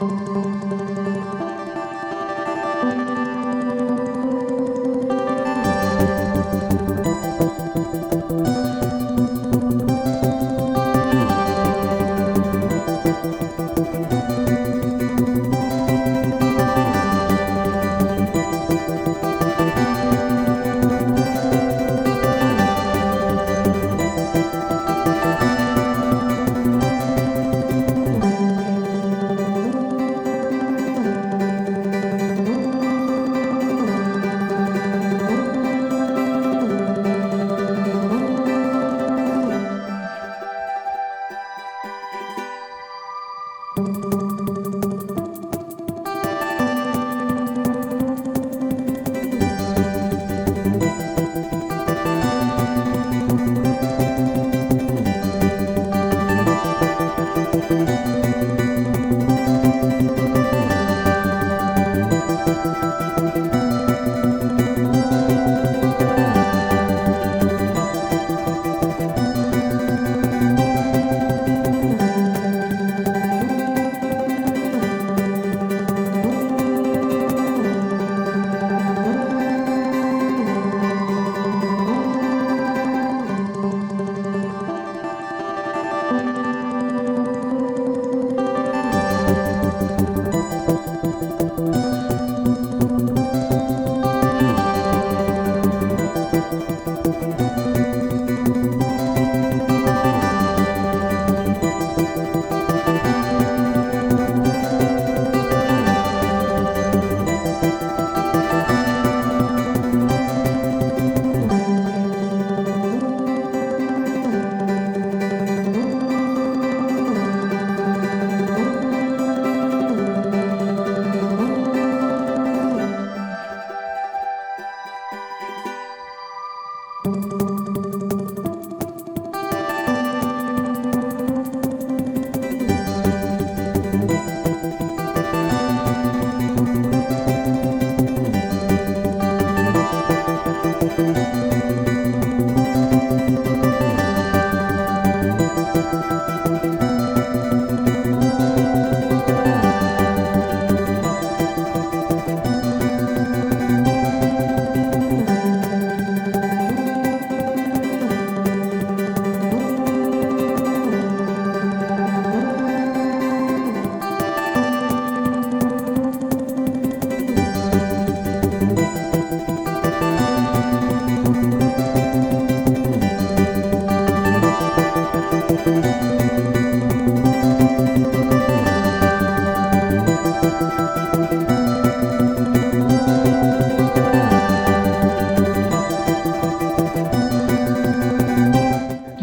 うん。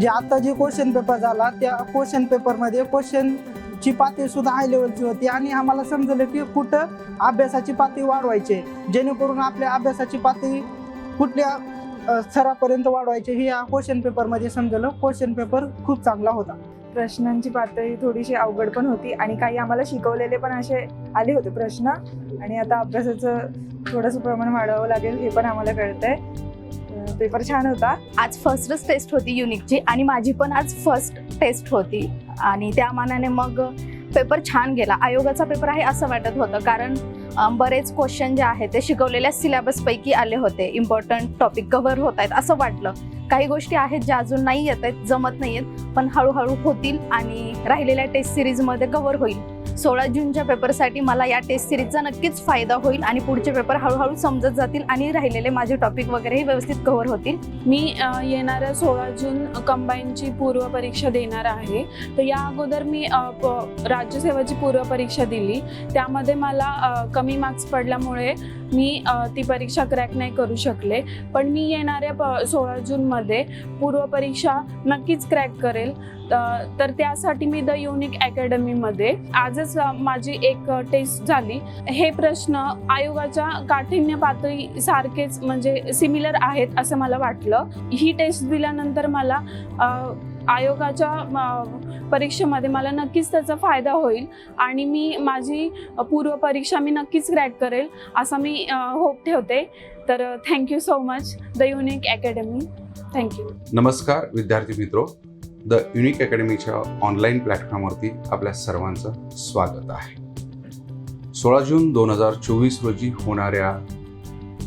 म्हणजे आता जे क्वेश्चन पेपर झाला त्या क्वेश्चन पेपरमध्ये क्वेश्चनची पातळी सुद्धा हाय लेवलची होती आणि आम्हाला समजलं की कुठं अभ्यासाची पातळी वाढवायची जेणेकरून आपल्या अभ्यासाची पातळी कुठल्या स्तरापर्यंत वाढवायची हे या क्वेश्चन पेपरमध्ये समजलं. क्वेश्चन पेपर खूप चांगला होता. प्रश्नांची पातळी थोडीशी अवघड पण होती आणि काही आम्हाला शिकवलेले पण असे आले होते प्रश्न. आणि आता अभ्यासाचं थोडंसं प्रमाण वाढवावं लागेल हे पण आम्हाला कळतंय. पेपर छान होता. आज फर्स्टच टेस्ट होती युनिकची आणि माझी पण आज फर्स्ट टेस्ट होती. आणि त्या मानाने मग पेपर छान गेला. आयोगाचा पेपर आहे असं वाटत होतं कारण बरेच क्वेश्चन जे आहेत ते शिकवलेल्या सिलेबसपैकी आले होते. इम्पॉर्टंट टॉपिक कव्हर होत आहेत असं वाटलं. काही गोष्टी आहेत ज्या अजून नाही येत आहेत जमत नाही आहेत पण हळूहळू होतील आणि राहिलेल्या टेस्ट सिरीजमध्ये कव्हर होईल. सोळा जूनच्या पेपरसाठी मला या टेस्ट सिरीजचा नक्कीच फायदा होईल आणि पुढचे पेपर हळूहळू समजत जातील आणि राहिलेले माझे टॉपिक वगैरेही व्यवस्थित कव्हर होतील. मी येणाऱ्या सोळा जून कंबाईनची पूर्व परीक्षा देणार आहे. तर या अगोदर मी राज्यसेवाची प- परीक्षा पूर्वपरीक्षा दिली. त्यामध्ये मला कमी मार्क्स पडल्यामुळे मी ती परीक्षा क्रॅक नाही करू शकले. पण मी येणाऱ्या प सोळा जूनमध्ये पूर्वपरीक्षा नक्कीच क्रॅक करेल. तर त्यासाठी मी द युनिक अकॅडमीमध्ये आजच माझी एक टेस्ट झाली. हे प्रश्न आयोगाच्या काठिण्य पातळी सारखेच म्हणजे सिमिलर आहेत असं मला वाटलं. ही टेस्ट दिल्यानंतर मला आयोगाच्या परीक्षेमध्ये मला नक्कीच त्याचा फायदा होईल आणि मी माझी पूर्व परीक्षा मी नक्कीच क्रॅक करेल असा मी होप ठेवते. तर thank you so much the unique academy thank you नमस्कार विद्यार्थी मित्रो. द युनिक अकॅडमीच्या ऑनलाईन प्लॅटफॉर्मवरती आपल्या सर्वांचं स्वागत आहे. सोळा जून दोन हजार चोवीस रोजी होणाऱ्या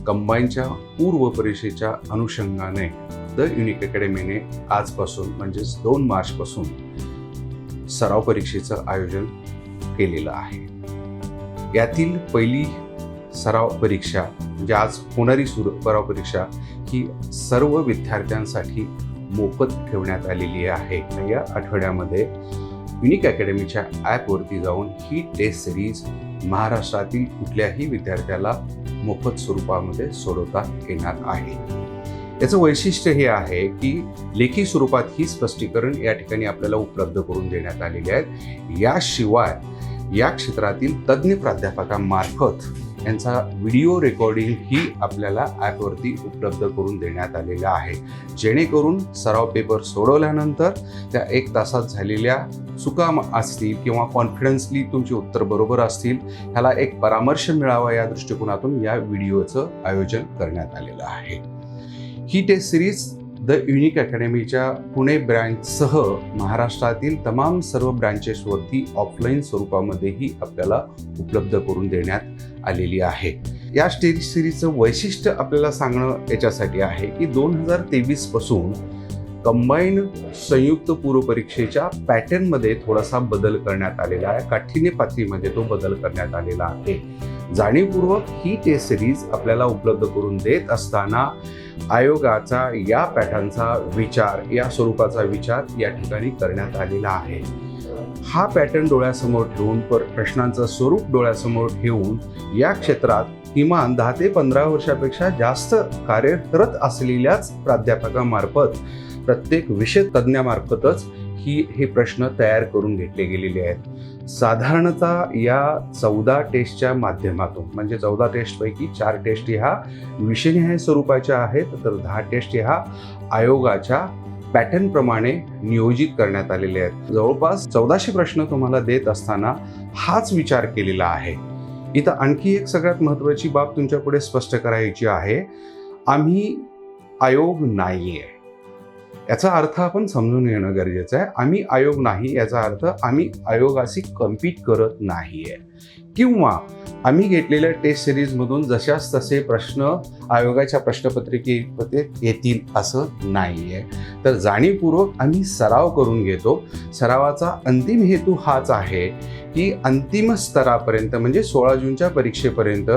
कंबाईनच्या पूर्व परीक्षेच्या अनुषंगाने द युनिक अकॅडमीने आजपासून म्हणजेच दोन मार्चपासून सराव परीक्षेचं आयोजन केलेलं आहे. यातील पहिली सराव परीक्षा म्हणजे आज होणारी सुरू सराव परीक्षा ही सर्व विद्यार्थ्यांसाठी मोफत ठेवण्यात आलेली आहे. या आठवड्यामध्ये युनिक अकॅडमीच्या ॲपवरती जाऊन ही टेस्ट सिरीज महाराष्ट्रातील कुठल्याही विद्यार्थ्याला मोफत स्वरूपामध्ये सोडवता येणार आहे. याचं वैशिष्ट्य हे आहे की लेखी स्वरूपात ही स्पष्टीकरण या ठिकाणी आपल्याला उपलब्ध करून देण्यात आलेली आहेत. याशिवाय या क्षेत्रातील तज्ज्ञ प्राध्यापकांमार्फत यांचा व्हिडिओ रेकॉर्डिंग ही आपल्याला ॲपवरती उपलब्ध करून देण्यात आलेलं आहे. जेणेकरून सराव पेपर सोडवल्यानंतर त्या एक तासात झालेल्या चुका असतील किंवा कॉन्फिडन्सली तुमची उत्तर बरोबर असतील ह्याला एक परामर्श मिळावा या दृष्टिकोनातून या व्हिडिओचं आयोजन करण्यात आलेलं आहे. ही टेस्ट सिरीज द युनिक अकॅडमीच्या पुणे ब्रँचसह महाराष्ट्रातील तमाम सर्व ब्रँचेसवरती ऑफलाईन स्वरूपामध्येही आपल्याला उपलब्ध करून देण्यात आलेली आहे. या टेस्ट सिरीजचं वैशिष्ट्य आपल्याला सांगणं याच्यासाठी आहे की दोन हजार तेवीसपासून कंबाईन संयुक्त पूर्वपरीक्षेच्या पॅटर्नमध्ये थोडासा बदल करण्यात आलेला आहे. काठीण्य पातळीमध्ये तो बदल करण्यात आलेला आहे. जाणीवपूर्वक ही टेस्ट सिरीज आपल्याला उपलब्ध करून देत असताना आयोगाचा या पॅटर्नचा विचार या स्वरूपाचा विचार या ठिकाणी करण्यात आलेला आहे. हा पॅटर्न डोळ्यासमोर ठेवून पर प्रश्नांचं स्वरूप डोळ्यासमोर ठेवून या क्षेत्रात किमान दहा ते पंधरा वर्षापेक्षा जास्त कार्यरत असलेल्याच प्राध्यापकामार्फत प्रत्येक विषय तज्ज्ञामार्फतच ही हे प्रश्न तयार करून घेतले गेलेले आहेत. साधारणतः या चौदा टेस्टच्या माध्यमातून म्हणजे चौदा टेस्टपैकी चार टेस्ट ह्या विषयनिहाय स्वरूपाच्या आहेत तर दहा टेस्ट ह्या आयोगाच्या पॅटर्नप्रमाणे नियोजित करण्यात आलेले आहेत. जवळपास चौदाशे प्रश्न तुम्हाला देत असताना हाच विचार केलेला आहे. इथं आणखी एक सगळ्यात महत्त्वाची बाब तुमच्यापुढे स्पष्ट करायची आहे. आम्ही आयोग नाही आहे याचा अर्थ आपण समजून घेणं गरजेचं आहे. आम्ही आयोग नाही याचा अर्थ आम्ही आयोगाशी कम्पीट करत नाही आहे किंवा आम्ही घेतलेल्या टेस्ट सिरीजमधून जशाच तसे प्रश्न आयोगाच्या प्रश्नपत्रिकेमध्ये येतील असं नाही आहे तर जाणीवपूर्वक आम्ही सराव करून घेतो. सरावाचा अंतिम हेतू हाच आहे की अंतिम स्तरापर्यंत म्हणजे सोळा जूनच्या परीक्षेपर्यंत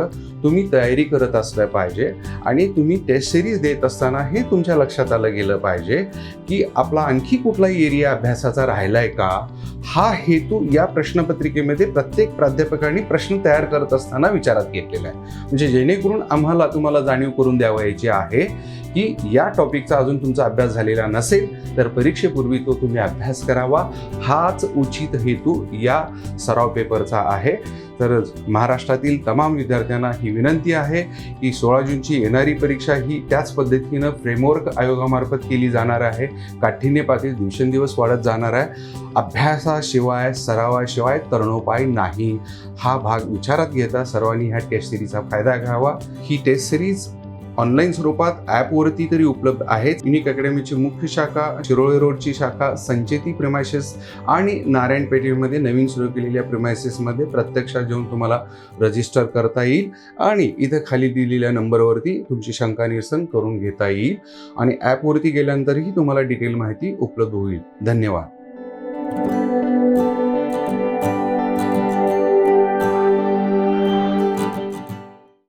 तुम्ही तयारी करत असलं पाहिजे आणि तुम्ही टेस्ट सिरीज देत असताना हे तुमच्या लक्षात आलं गेलं पाहिजे की आपला आणखी कुठलाही एरिया अभ्यासाचा राहिला आहे का? हा हेतू या प्रश्नपत्रिकेमध्ये प्रत्येक प्राध्यापकांनी प्रश्न तयार करत असताना विचारात घेतलेला आहे. म्हणजे जेणेकरून आम्हाला तुम्हाला जाणीव करून द्यावयाची आहे की या टॉपिकचा अजून तुमचा अभ्यास झालेला नसेल तर परीक्षेपूर्वी तो तुम्ही अभ्यास करावा. हाच उचित हेतू या सराव पेपरचा आहे. तर महाराष्ट्रातील तमाम विद्यार्थ्यांना ही विनंती आहे की सोळा जूनची येणारी परीक्षा ही त्याच पद्धतीनं फ्रेमवर्क आयोगामार्फत केली जाणार आहे. काठिण्य पातळी दिवसेंदिवस वाढत जाणार आहे. अभ्यासाशिवाय सरावाशिवाय तरणोपाय नाही. हा भाग विचारात घेता सर्वांनी ह्या टेस्ट सिरीजचा फायदा घ्यावा. ही टेस्ट सिरीज ऑनलाईन स्वरूपात ॲपवरती तरी उपलब्ध आहेत युनिक अकॅडमीची मुख्य शाखा शिरोळे रोडची शाखा संचेती प्रेमायसेस आणि नारायण पेठेमध्ये नवीन सुरू केलेल्या प्रेमायसेसमध्ये प्रत्यक्षात जाऊन तुम्हाला रजिस्टर करता येईल आणि इथं खाली दिलेल्या नंबरवरती तुमची शंका निरसन करून घेता येईल आणि ॲपवरती गेल्यानंतरही तुम्हाला डिटेल माहिती उपलब्ध होईल. धन्यवाद.